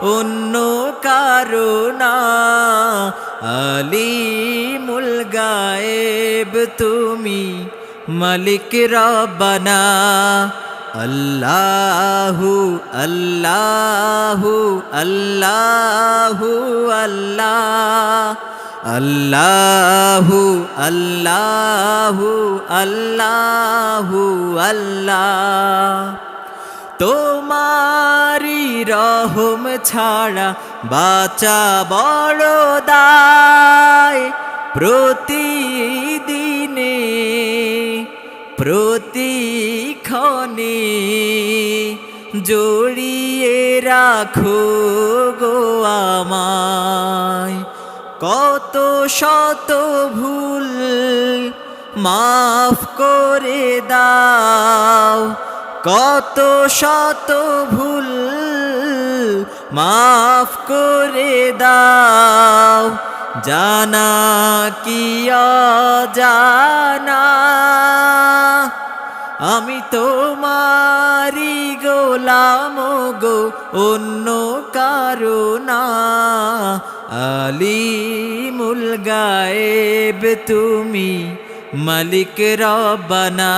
অন্য কারও না। আলিমুল গায়েব তুমি মালিক রব্বানা। আল্লাহু আল্লাহু আল্লাহু, আল্লাহ। আল্লাহু আল্লাহু আল্লাহু, আল্লাহ। তোমারি রহম ছাড়া বাঁচা বড় দায়। প্রতিদিনে, প্রতিক্ষণে জড়িয়ে রাখো গো আমায়। কত শত ভুল মাফ করে দাও। কত শত ভুল মাফ করে দাও। জানা কি জানা আমি তোমারি গোলাম গো, অন্য কারও না। আলিমুল গায়েব তুমি মালিক রব্বানা।